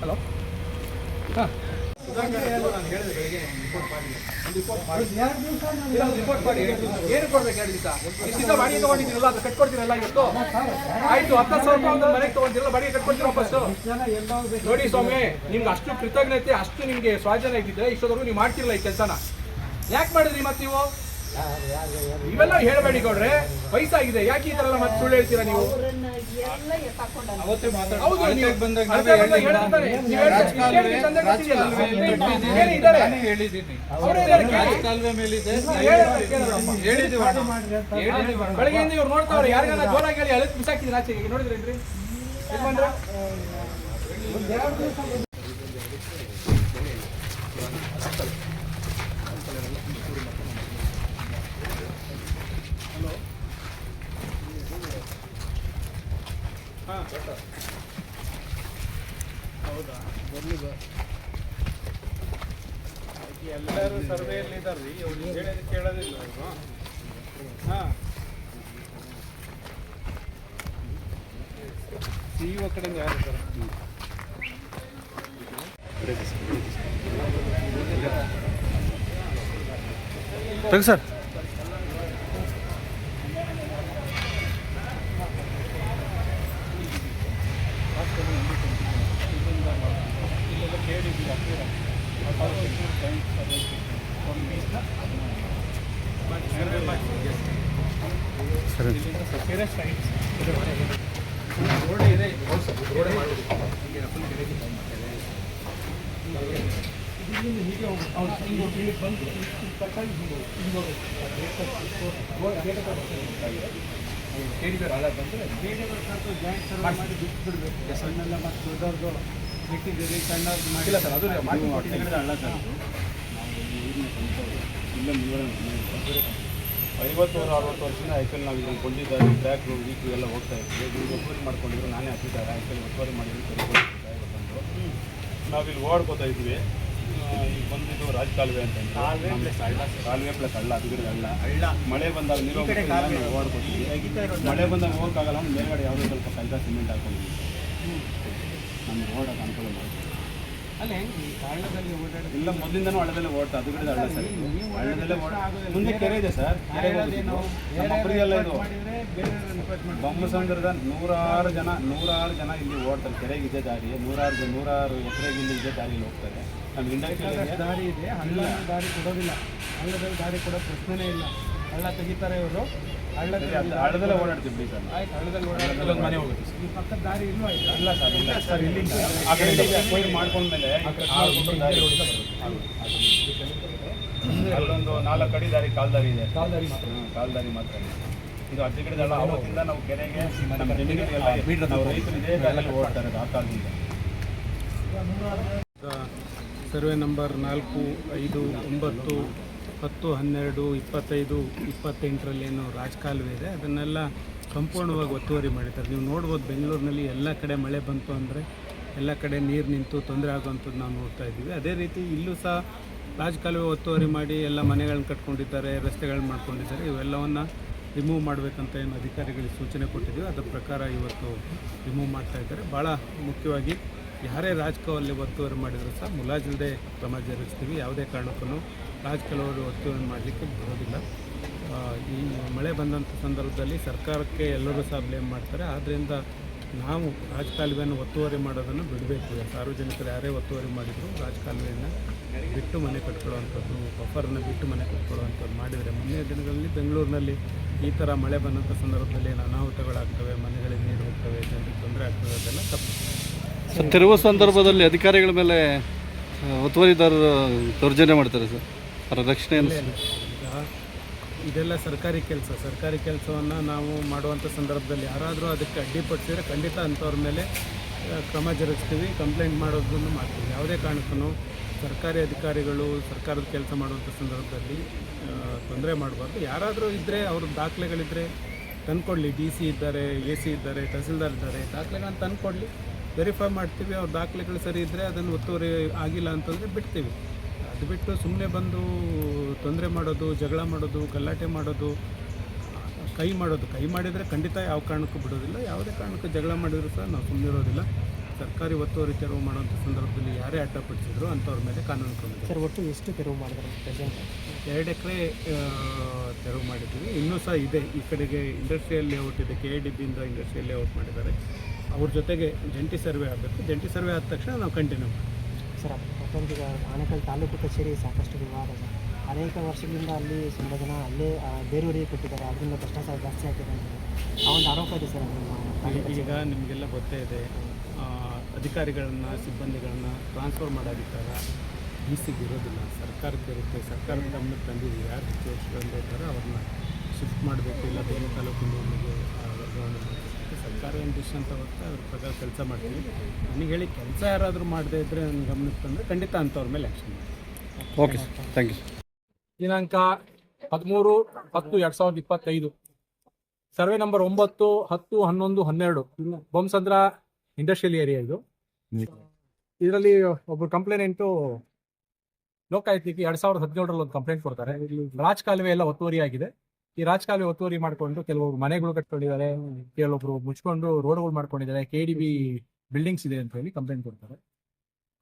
Hello? ಏನು ಕೊಡ್ಬೇಕು ಆಯ್ತು ನೋಡಿ ಸ್ವಾಮಿ ನಿಮ್ಗೆ ಅಷ್ಟು ಕೃತಜ್ಞತೆ, ಅಷ್ಟು ನಿಮಗೆ ಸ್ವಾಧೀನ ಇದ್ದಿದ್ರೆ ಇಷ್ಟೋದ್ರು ನೀವು ಮಾಡ್ತಿರಲ್ಲ ಈ ಕೆಲಸನ. ಯಾಕೆ ಮಾಡಿದ್ರಿ ಮತ್ತೆ ನೀವು? ಇವೆಲ್ಲ ಹೇಳಬೇಡಿ ಕೊಡ್ರೆ ವಯಸ್ಸಾಗಿದೆ, ಯಾಕೆ ಈ ಎಲ್ಲ ಮತ್ತೆ ಸುಳ್ಳು ಹೇಳ್ತೀರಾ ನೀವು? ಬೆಳಗ್ಗೆಯಿಂದ ಇವ್ರು ನೋಡ್ತಾವ್ರೆ ಯಾರಿಗಾನ ಜೋರಾಗಿ ಹೇಳಿ ಅಳತ್ ಆಚೆ ಆಚೆಗೆ? ನೋಡಿದ್ರೇನ್ರಿ ಯಜಮಾನ್ರೆ? ಎಲ್ಲರೂ ಸರ್ವೆಯಲ್ಲಿ ರೀ ಅವ್ರು ಹೇಳೋದು ಕೇಳೋದಿಲ್ಲ ಅವರು. ಹಾ. ಸಿಇಒ ಕಡೆಯಿಂದ ಯಾರು ಸರ್. ತೆಗೆ ಸರ್ ಸರಿ ಟೈಮ್ ಇದೆ ಹೌದು ಸರ್, ರೋಡೇ ಮಾಡ್ಬಿಡಿ. ಇದೆ full ಗಲೀಜು ಇಲ್ಲಿಂದ ಹೀಗೆ ಹೋಗ್ಬೇಕು. ಹಿಂಗೆ ಇಲ್ಲಿಗೆ ಬಂದು, ಇಲ್ಲಿ ಕಟ್ಟಾಗಿ ಹಿಂಗೆ ಹೋಗಿ, ಹಿಂಗೆ ಹೋಗ್ಬೇಕು. ಅವ್ರು ಕೇಳಿದ್ದಾರೆ, ಆಳ ಬಂದ್ರೆ ಮಾಡಿ ಬಿಟ್ಬಿಡ್ಬೇಕು. ಸಣ್ಣೆಲ್ಲ ಮತ್ತೆ ದೊಡ್ಡವ್ರದ್ದು ಬಿಟ್ಟಿದ್ದೀರಿ ಇಲ್ಲ ಸರ್, ಅದು ಮಾಡಿ ಕೊಡ್ತೀನಿ. ಐವತ್ತೂರು ಅರವತ್ತು ವರ್ಷದಿಂದ ಐಕಲ್ ನಾವು ಇದನ್ನು ಕೊಂಡಿದ್ದಾರೆ. ಬ್ಯಾಕ್ ವೀಕ್ ಎಲ್ಲ ಹೋಗ್ತಾ ಇದ್ದೀವಿ ನೀವು ಒತ್ತುವರಿ ಮಾಡ್ಕೊಂಡಿದ್ರು ನಾನೇ ಹತ್ತಿದ್ದಾರೆ ಐಕಲ್ ಒತ್ತುವರಿ ಮಾಡಿದ್ರು ಕರಿಬೋದು ಬಂದು ನಾವಿಲ್ಲಿ ಓಡ್ಕೋತಾ ಇದ್ವಿ. ಈಗ ಬಂದಿದ್ದು ರಾಜಕಾಲುವೆ ಅಂತ ಕಾಲುವೆ ಪ್ಲಸ್ ಹಳ್ಳ ಅದುಗಡೆ ಹಳ್ಳ ಹಳ್ಳ. ಮಳೆ ಬಂದಾಗ ನೀರು ಓಡ್ಕೊತೀವಿ ಮಳೆ ಬಂದಾಗ ಹೋಗಕ್ಕಾಗಲ್ಲ ಮೇಲ್ಗಡೆ ಯಾವುದೋ ಸ್ವಲ್ಪ ಕೈದ ಸಿಮೆಂಟ್ ಹಾಕೊಂಡಿದ್ವಿ ನಮ್ಗೆ ಓಡಕ್ಕೆ ಅನುಕೂಲ ಮಾಡಿ ಅಲ್ಲ ಹೆಂಗೆ ಕಾರಣದಲ್ಲಿ ಓಡಾಡೋದು. ಇಲ್ಲ ಮೊದಲಿಂದನೂ ಹಳ್ಳದಲ್ಲೇ ಓಡ್ತಾ ಅದು ಕಡೆ ಹಳ್ಳ ಸರ್. ಹಳ್ಳದಲ್ಲೇ ಓಡ ಮುಂದೆ ಕೆರೆ ಇದೆ ಸರ್ ಕೆರೆ ಎಲ್ಲ ನಮ್ಮ ಇದು. ಬೊಮ್ಮಸಂದ್ರದ ನೂರಾರು ಜನ ನೂರಾರು ಜನ ಇಲ್ಲಿ ಓಡ್ತಾರೆ. ಕೆರೆಗೆ ಇದೆ ದಾರಿ ನೂರಾರು ಜನ ನೂರಾರು ಎಕರೆಗೆ ಇಲ್ಲಿ ಇದೆ ದಾರಿಯಲ್ಲಿ ಹೋಗ್ತಾರೆ. ನಮ್ಮ ಇಂಡಸ್ಟ್ರಿ ದಾರಿ ಇದೆ. ಹಳ್ಳ ದಾರಿ ಕೊಡೋದಿಲ್ಲ. ಹಳ್ಳದಲ್ಲಿ ದಾರಿ ಕೊಡೋ ಪ್ರಶ್ನೆನೇ ಇಲ್ಲ. ಹಳ್ಳ ತೆಗಿತಾರೆ ಇವರು. ಹಳ್ಳದಲ್ಲಿ ಹಳ್ಳದಲ್ಲೇ ಓಡಾಡ್ತೀವಿ ಬಿಡಿ ಸರ್ ಆಯ್ತು ಹಳ್ಳದಲ್ಲಿ ಓಡಾಡೋದು ಅಲ್ಲೊಂದು ಮನೆ ಹೋಗುತ್ತೆ. ಸರ್. ಈ ಪಕ್ಕದ ದಾರಿ ಇನ್ನೂ ಆಯ್ತು ಇಲ್ಲ ಸರ್ ಇಲ್ಲ. ಸರ್ ಇಲ್ಲಿಂದ. ಆ ಕಡೆ ಕೊಯ್ಲು ಮಾಡ್ಕೊಂಡ್ಮೇಲೆ ಆ ಒಂದು ದಾರಿ ಅಲ್ಲೊಂದು ನಾಲ್ಕು ಅಡಿ ದಾರಿ ಕಾಲ್ದಾರಿ ಇದೆ. ಕಾಲ್ದಾರಿ ಮಾತ್ರ. ಹ್ಮ್, ಕಾಲ್ ದಾರಿ ಮಾತ್ರ ಇದು. ಗಿಡದಲ್ಲ ಅವತ್ತಿಂದ ನಾವು ಕೆರೆಗೆ ನಮ್ಮ ಜಮೀನಿಗೆಲ್ಲ ನಾವು ರೈತರು ಇದೇ. ದಾರಿಯಲ್ಲಿ ಓಡ್ತಾರೆ ಆ ಕಾಲದಿಂದ ಸರ್ವೆ ನಂಬರ್ ನಾಲ್ಕು ಐದು ಒಂಬತ್ತು ಹತ್ತು ಹನ್ನೆರಡು, ಇಪ್ಪತ್ತೈದು, ಇಪ್ಪತ್ತೆಂಟರಲ್ಲಿ ಏನು ರಾಜಕಾಲುವೆ ಇದೆ. ಅದನ್ನೆಲ್ಲ ಸಂಪೂರ್ಣವಾಗಿ ಒತ್ತುವರಿ ಮಾಡಿದ್ದಾರೆ. ನೀವು ನೋಡ್ಬೋದು ಬೆಂಗಳೂರಿನಲ್ಲಿ ಎಲ್ಲ ಕಡೆ ಮಳೆ ಬಂತು ಅಂದರೆ ಎಲ್ಲ ಕಡೆ ನೀರು ನಿಂತು ತೊಂದರೆ ಆಗುವಂಥದ್ದು ನಾವು ನೋಡ್ತಾ ಇದ್ದೀವಿ. ಅದೇ ರೀತಿ ಇಲ್ಲೂ ಸಹ ರಾಜಕಾಲುವೆ ಒತ್ತುವರಿ ಮಾಡಿ ಎಲ್ಲ ಮನೆಗಳನ್ನ ಕಟ್ಕೊಂಡಿದ್ದಾರೆ, ರಸ್ತೆಗಳನ್ನ ಮಾಡ್ಕೊಂಡಿದ್ದಾರೆ. ಇವೆಲ್ಲವನ್ನು ರಿಮೂವ್ ಮಾಡಬೇಕಂತ ಏನು ಅಧಿಕಾರಿಗಳಿಗೆ ಸೂಚನೆ ಕೊಟ್ಟಿದ್ದೀವಿ. ಅದರ ಪ್ರಕಾರ ಇವತ್ತು ರಿಮೂವ್ ಮಾಡ್ತಾ ಇದ್ದಾರೆ. ಭಾಳ ಮುಖ್ಯವಾಗಿ ಯಾರೇ ರಾಜಕಾಲುವೆ ಒತ್ತುವರಿ ಮಾಡಿದರೂ ಸಹ ಮುಲಾಜಿಲ್ಲದೆ ಕ್ರಮ ಜರುಗಿಸ್ತೀವಿ. ಯಾವುದೇ ಕಾರಣಕ್ಕೂ ರಾಜಕೀಯವರು ಒತ್ತುವನ್ನು ಮಾಡಲಿಕ್ಕೆ ಬರೋದಿಲ್ಲ. ಈ ಮಳೆ ಬಂದಂಥ ಸಂದರ್ಭದಲ್ಲಿ ಸರ್ಕಾರಕ್ಕೆ ಎಲ್ಲರೂ ಸಹ ಬ್ಲೇಮ್ ಮಾಡ್ತಾರೆ. ಆದ್ದರಿಂದ ನಾವು ರಾಜಕಾಲುವೆಯನ್ನು ಒತ್ತುವರಿ ಮಾಡೋದನ್ನು ಬಿಡಬೇಕು. ಸಾರ್ವಜನಿಕರು ಯಾರೇ ಒತ್ತುವರಿ ಮಾಡಿದರೂ ರಾಜಕಾಲುವೆಯನ್ನು ಬಿಟ್ಟು ಮನೆ ಕಟ್ಕೊಳ್ಳುವಂಥದ್ದು ಬಫರನ್ನು ಬಿಟ್ಟು ಮನೆ ಕಟ್ಕೊಳ್ಳುವಂಥದ್ದು ಮಾಡಿದರೆ ಮುಂದಿನ ದಿನಗಳಲ್ಲಿ ಬೆಂಗಳೂರಿನಲ್ಲಿ ಈ ಥರ ಮಳೆ ಬಂದಂಥ ಸಂದರ್ಭದಲ್ಲಿ ಏನು ಅನಾಹುತಗಳಾಗ್ತವೆ, ಮನೆಗಳಿಗೆ ನೀರು ಹೋಗ್ತವೆ, ಜನರಿಗೆ ತೊಂದರೆ ಆಗ್ತವೆ, ಅದೆಲ್ಲ ತಪ್ಪು. ತೆರವು ಸಂದರ್ಭದಲ್ಲಿ ಅಧಿಕಾರಿಗಳ ಮೇಲೆ ಒತ್ತುವರಿದಾರರು ದೌರ್ಜನ್ಯ ಮಾಡ್ತಾರೆ ಸರ್. ರಕ್ಷಣೆಯನ್ನು ಈಗ ಇದೆಲ್ಲ ಸರ್ಕಾರಿ ಕೆಲಸ. ಸರ್ಕಾರಿ ಕೆಲಸವನ್ನು ನಾವು ಮಾಡುವಂಥ ಸಂದರ್ಭದಲ್ಲಿ ಯಾರಾದರೂ ಅದಕ್ಕೆ ಅಡ್ಡಿಪಡಿಸಿದ್ರೆ ಖಂಡಿತ ಅಂಥವ್ರ ಮೇಲೆ ಕ್ರಮ ಜರುಗಿಸ್ತೀವಿ ಕಂಪ್ಲೇಂಟ್ ಮಾಡೋದನ್ನು ಮಾಡ್ತೀವಿ. ಯಾವುದೇ ಕಾರಣಕ್ಕೂ ಸರ್ಕಾರಿ ಅಧಿಕಾರಿಗಳು ಸರ್ಕಾರದ ಕೆಲಸ ಮಾಡುವಂಥ ಸಂದರ್ಭದಲ್ಲಿ ತೊಂದರೆ ಮಾಡಬಾರ್ದು. ಯಾರಾದರೂ ಇದ್ದರೆ ಅವ್ರ ದಾಖಲೆಗಳಿದ್ದರೆ ತಂದ್ಕೊಡ್ಲಿ. ಡಿ ಸಿ ಇದ್ದಾರೆ ಎ ಸಿ ಇದ್ದಾರೆ ತಹಸೀಲ್ದಾರ್ ಇದ್ದಾರೆ ದಾಖಲೆಗಳನ್ನು ತಂದ್ಕೊಡ್ಲಿ. ವೆರಿಫೈ ಮಾಡ್ತೀವಿ. ಅವ್ರ ದಾಖಲೆಗಳು ಸರಿ ಇದ್ದರೆ ಅದನ್ನು ಒತ್ತುವರಿ ಆಗಿಲ್ಲ ಅಂತಂದರೆ ಬಿಡ್ತೀವಿ. ಅದು ಬಿಟ್ಟು ಸುಮ್ಮನೆ ಬಂದು ತೊಂದರೆ ಮಾಡೋದು ಜಗಳ ಮಾಡೋದು ಗಲಾಟೆ ಮಾಡೋದು ಕೈ ಮಾಡೋದು. ಕೈ ಮಾಡಿದರೆ ಖಂಡಿತ ಯಾವ ಕಾರಣಕ್ಕೂ ಬಿಡೋದಿಲ್ಲ. ಯಾವುದೇ ಕಾರಣಕ್ಕೂ ಜಗಳ ಮಾಡಿದರೂ ಸಹ ನಾವು ಸುಮ್ಮನೆ ಇರೋದಿಲ್ಲ. ಸರ್ಕಾರಿ ಒತ್ತುವರಿ ತೆರವು ಮಾಡುವಂಥ ಸಂದರ್ಭದಲ್ಲಿ ಯಾರೇ ಅಡ್ಡಪಡಿಸಿದ್ರು ಅಂಥವ್ರ ಮೇಲೆ ಕಾನೂನು ಕ್ರಮ ಸರ್ ಒಟ್ಟು ಎಷ್ಟು ತೆರವು ಮಾಡಿದ್ರು ಪ್ರೆಸೆಂಟ್? ಎರಡು ಎಕರೆ ತೆರವು ಮಾಡಿದ್ದೀವಿ. ಇನ್ನೂ ಸಹ ಇದೆ. ಈ ಕಡೆಗೆ ಇಂಡಸ್ಟ್ರಿಯಲ್ ಲೇಔಟ್ ಇದೆ. ಕೆ ಎ ಡಿ ಬಿಯಿಂದ ಇಂಡಸ್ಟ್ರಿಯಲ್ ಲೇಔಟ್ ಮಾಡಿದ್ದಾರೆ. ಅವ್ರ ಜೊತೆಗೆ ಜಂಟಿ ಸರ್ವೆ ಆಗಬೇಕು. ಜಂಟಿ ಸರ್ವೆ ಆದ ತಕ್ಷಣ ನಾವು ಕಂಟಿನ್ಯೂ ಮಾಡ್ತೀವಿ. ಸರ್ ಮತ್ತೊಂದು ಆನೇಕಲ್ ತಾಲೂಕು ಕಚೇರಿ ಸಾಕಷ್ಟು ವಿವಾದ ಅನೇಕ ವರ್ಷಗಳಿಂದ ಅಲ್ಲಿ ತುಂಬ ಜನ ಅಲ್ಲೇ ಬೇರೆಯವರಿಗೆ ಕೊಟ್ಟಿದ್ದಾರೆ. ಅದರಿಂದ ಭ್ರಷ್ಟಾಚಾರ ಜಾಸ್ತಿ ಅಂತ. ಆ ಒಂದು ಆರೋಪ ಇದೆ ಸರ್ ಈಗ ನಿಮಗೆಲ್ಲ ಗೊತ್ತೇ ಇದೆ ಅಧಿಕಾರಿಗಳನ್ನು ಸಿಬ್ಬಂದಿಗಳನ್ನು ಟ್ರಾನ್ಸ್ಫರ್ ಮಾಡೋದಿದ್ದಾಗ ಡಿ ಸಿಗೆ ಇರೋದಿಲ್ಲ. ಸರ್ಕಾರಕ್ಕೆ ಇರುತ್ತೆ. ಸರ್ಕಾರದ ಗಮನಕ್ಕೆ ತಂದಿದ್ದೀವಿ. ಯಾರು ವರ್ಷಗಳಿಂದ ಅವ್ರನ್ನ ಶಿಫ್ಟ್ ಮಾಡಬೇಕು ಇಲ್ಲ ಬೇರೆ ತಾಲೂಕಿನ ವರ್ಗಾವಣೆ ಮಾಡಬೇಕು. ಡಿಸಿಷನ್ ತಗುತ್ತೆ ಅದ್ರ ಪ್ರಕಾರ ಕೆಲಸ ಮಾಡ್ತೀವಿ. ನನಗೆ ಹೇಳಿ ಕೆಲಸ ಯಾರಾದರೂ ಮಾಡದೇ ಇದ್ದರೆ ನನ್ನ ಗಮನಕ್ಕೆ ತಂದರೆ ಖಂಡಿತ ಅಂಥವ್ರ ಮೇಲೆ action okay sir thank you ದಿನಾಂಕ ಹದಿಮೂರು ಹತ್ತು ಎರಡ್ ಸಾವಿರದ ಇಪ್ಪತ್ತೈದು. ಸರ್ವೆ ನಂಬರ್ ಒಂಬತ್ತು ಹತ್ತು ಹನ್ನೊಂದು ಹನ್ನೆರಡು. ಬೊಮ್ಸಂದ್ರ ಇಂಡಸ್ಟ್ರಿಯಲ್ ಏರಿಯಾ ಇದು. ಇದರಲ್ಲಿ ಒಬ್ಬರು ಕಂಪ್ಲೇನೆಂಟು ಲೋಕಾಯುಕ್ತಕ್ಕೆ ಎರಡು ಸಾವಿರದ ಹದಿನೇಳರಲ್ಲಿ ಒಂದು ಕಂಪ್ಲೇಂಟ್ ಕೊಡ್ತಾರೆ. ರಾಜ್ ಕಾಲುವೆ ಎಲ್ಲ ಒತ್ತುವರಿ ಆಗಿದೆ ಈ ರಾಜಕಾಲಿ ಒತ್ತುವರಿ ಮಾಡ್ಕೊಂಡು ಕೆಲವರು ಮನೆಗಳು ಕಟ್ಕೊಂಡಿದ್ದಾರೆ, ಕೆಲವೊಬ್ರು ಮುಚ್ಕೊಂಡು ರೋಡ್ಗಳು ಮಾಡ್ಕೊಂಡಿದ್ದಾರೆ ಕೆ ಡಿ ಬಿ ಬಿಲ್ಡಿಂಗ್ಸ್ ಇದೆ ಅಂತ ಹೇಳಿ ಕಂಪ್ಲೇಂಟ್ ಕೊಡ್ತಾರೆ.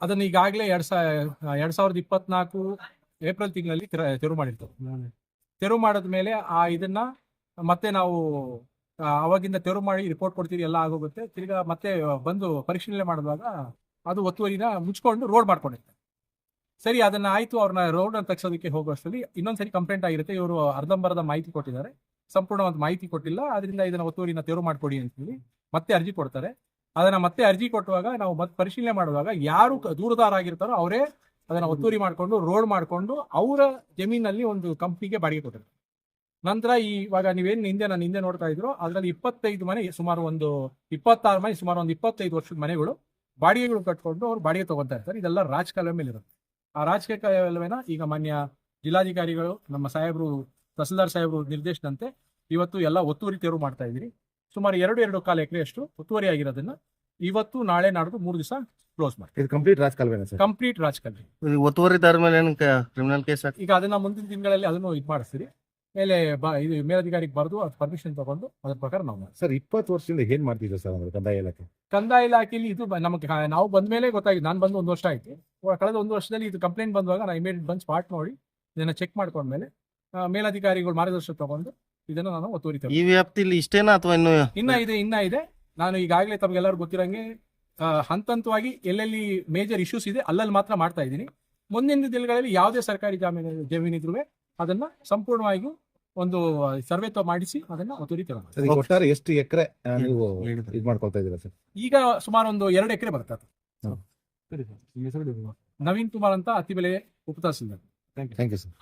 ಅದನ್ನ ಈಗಾಗಲೇ ಎರಡ್ ಎರಡ್ ಸಾವಿರದ ಇಪ್ಪತ್ನಾಲ್ಕು ಏಪ್ರಿಲ್ ತಿಂಗಳಲ್ಲಿ ತೆರ- ತೆರವು ಮಾಡಿರ್ತಾರೆ. ತೆರವು ಮಾಡಿದ ಮೇಲೆ ಆ ಇದನ್ನ ಮತ್ತೆ ನಾವು ಅವಾಗಿಂದ ತೆರವು ಮಾಡಿ ರಿಪೋರ್ಟ್ ಕೊಡ್ತೀವಿ, ಎಲ್ಲ ಆಗೋಗುತ್ತೆ. ತಿರ್ಗಾ ಮತ್ತೆ ಬಂದು ಪರಿಶೀಲನೆ ಮಾಡಿದಾಗ ಅದು ಒತ್ತುವರಿನ ಮುಚ್ಕೊಂಡು ರೋಡ್ ಮಾಡ್ಕೊಂಡಿರ್ತಾರೆ. ಸರಿ, ಅದನ್ನ ಆಯ್ತು ಅವ್ರನ್ನ ರೋಡ್ ತಗ್ಸೋದಕ್ಕೆ ಹೋಗುವಷ್ಟರಲ್ಲಿ ಇನ್ನೊಂದ್ಸರಿ ಕಂಪ್ಲೇಂಟ್ ಆಗಿರುತ್ತೆ. ಇವರು ಅರ್ಧಂಬರ್ಧ ಮಾಹಿತಿ ಕೊಟ್ಟಿದ್ದಾರೆ. ಸಂಪೂರ್ಣವಾದ ಮಾಹಿತಿ ಕೊಟ್ಟಿಲ್ಲ. ಅದರಿಂದ ಇದನ್ನ ಒತ್ತುವರಿನ ತೆರವು ಮಾಡ್ಕೊಡಿ ಅಂತ ಹೇಳಿ ಮತ್ತೆ ಅರ್ಜಿ ಕೊಡ್ತಾರೆ. ಅದನ್ನ ಮತ್ತೆ ಅರ್ಜಿ ಕೊಟ್ಟುವಾಗ ನಾವು ಮತ್ತೆ ಪರಿಶೀಲನೆ ಮಾಡುವಾಗ ಯಾರು ದೂರದಾರ ಆಗಿರ್ತಾರೋ ಅವರೇ ಅದನ್ನ ಒತ್ತುವರಿ ಮಾಡಿಕೊಂಡು ರೋಡ್ ಮಾಡಿಕೊಂಡು ಅವರ ಜಮೀನಲ್ಲಿ ಒಂದು ಕಂಪ್ನಿಗೆ ಬಾಡಿಗೆ ಕೊಟ್ಟರು ನಂತರ ಈ, ಇವಾಗ ನೀವೇನು ಹಿಂದೆ ನಾನು ಹಿಂದೆ ನೋಡ್ತಾ ಇದ್ರು, ಅದರಲ್ಲಿ ಇಪ್ಪತ್ತೈದು ಮನೆ, ಸುಮಾರು ಒಂದು ಇಪ್ಪತ್ತಾರು ಮನೆ, ಸುಮಾರು ಒಂದು ಇಪ್ಪತ್ತೈದು ವರ್ಷದ ಮನೆಗಳು ಬಾಡಿಗೆಗಳು ಕಟ್ಕೊಂಡು ಅವ್ರು ಬಾಡಿಗೆ ತಗೊಂತಾ ಇರ್ತಾರೆ. ಇದೆಲ್ಲ ರಾಜಕಾಲ ಮೇಲೆ ಇರುತ್ತೆ ಆ ರಾಜಕೀಯ ಕಾರ್ಯವೆಲ್ಲವೇನ? ಈಗ ಮಾನ್ಯ ಜಿಲ್ಲಾಧಿಕಾರಿಗಳು ನಮ್ಮ ಸಾಹೇಬರು ತಹಸೀಲ್ದಾರ್ ಸಾಹೇಬರು ನಿರ್ದೇಶನಂತೆ ಇವತ್ತು ಎಲ್ಲ ಒತ್ತುವರಿ ತೆರವು ಮಾಡ್ತಾ ಇದ್ದೀರಿ. ಸುಮಾರು ಎರಡು ಎರಡು ಕಾಲು ಎಕರೆಯಷ್ಟು ಒತ್ತುವರಿ ಆಗಿರೋದನ್ನ ಇವತ್ತು ನಾಳೆ ನಾಡ್ದು ಮೂರು ದಿವಸ ಕ್ಲೋಸ್ ಮಾಡಿ ಇದು ಕಂಪ್ಲೀಟ್ ರಾಜಕಾಲುವೆನಾ ಸರ್? ಕಂಪ್ಲೀಟ್ ರಾಜಕಾಲುವೆ. ಒತ್ತುವರಿದಾರ ಮೇಲೆ ಏನು ಕ್ರಿಮಿನಲ್ ಕೇಸ್ ಈಗ ಅದನ್ನ ಮುಂದಿನ ದಿನಗಳಲ್ಲಿ ಅದನ್ನು ಇದು ಮಾಡಿಸ್ತೀರಿ. ಮೇಲೆ ಬ- ಇದು ಮೇಲಧಿಕಾರಿಗೆ ಬರೆದು ಅದು ಪರ್ಮಿಷನ್ ತಗೊಂಡು ಅದ್ರ ಪ್ರಕಾರ ನಾವು ಸರ್ ಇಪ್ಪತ್ತು ವರ್ಷದಿಂದ ಏನ್ ಮಾಡ್ತಿದ್ರು ಸರ್ ಅಂದ್ರೆ ಕಂದಾಯ ಇಲಾಖೆ? ಕಂದಾಯ ಇಲಾಖೆಯಲ್ಲಿ ಇದು ಬ- ನಮಗೆ ಕಾ- ನಾವು ಬಂದ ಮೇಲೆ ಗೊತ್ತಾಗಿದೆ. ನಾನು ಬಂದು ಒಂದು ವರ್ಷ ಆಯ್ತು. ಇವಾಗ ಕಳೆದ ಒಂದು ವರ್ಷದಲ್ಲಿ ಇದು ಕಂಪ್ಲೇಂಟ್ ಬಂದಾಗ ನಾನು ಇಮಿಡಿಯೇಟ್ ಬಂದು ಸ್ಪಾಟ್ ನೋಡಿ ಇದನ್ನ ಚೆಕ್ ಮಾಡ್ಕೊಂಡ್ಮೇಲೆ ಮೇಲೆ ಮೇಲಧಿಕಾರಿಗಳು ಮಾರ್ಗದರ್ಶನ ತಗೊಂಡು ಇದನ್ನು ನಾನು ಒತ್ತುವರಿ ತಗೊಂಡೆ. ಈ ವ್ಯಾಪ್ತಿಲಿ ಇಷ್ಟೇನಾ ಅಥವಾ ಇನ್ನು ಇನ್ನ ಇದೆ ಇನ್ನ ಇದೆ. ನಾನು ಈಗಾಗಲೇ ತಮಗೆಲ್ಲರೂ ಗೊತ್ತಿರಂಗೆ ಆ, ಹಂತ ಹಂತವಾಗಿ ಎಲ್ಲೆಲ್ಲಿ ಮೇಜರ್ ಇಶ್ಯೂಸ್ ಇದೆ ಅಲ್ಲಲ್ಲಿ ಮಾತ್ರ ಮಾಡ್ತಾ ಇದ್ದೀನಿ. ಮುಂದಿನ ದಿನಗಳಲ್ಲಿ ಯಾವುದೇ ಸರ್ಕಾರಿ ಜಮೀನು ಜಮೀನಿದ್ರು ಅದನ್ನ ಸಂಪೂರ್ಣವಾಗಿ ಒಂದು ಸರ್ವೆ ಮಾಡಿಸಿ ಅದನ್ನ ಒತ್ತುವರಿ ತಗೊಂಡು ಒಟ್ಟಾರೆ ಎಷ್ಟು ಎಕರೆ ನೀವು ಇದು ಮಾಡ್ಕೊಳ್ತಾ ಇದ್ದೀರಾ ಸರ್? ಈಗ ಸುಮಾರು ಒಂದು ಎರಡು ಎಕರೆ ಹೆಸರು ನವೀನ್ ಕುಮಾರ್ ಅಂತ ಅತಿ ಬೆಲೆ ಉಪತಾಸ ಥ್ಯಾಂಕ್ ಯು ಸರ್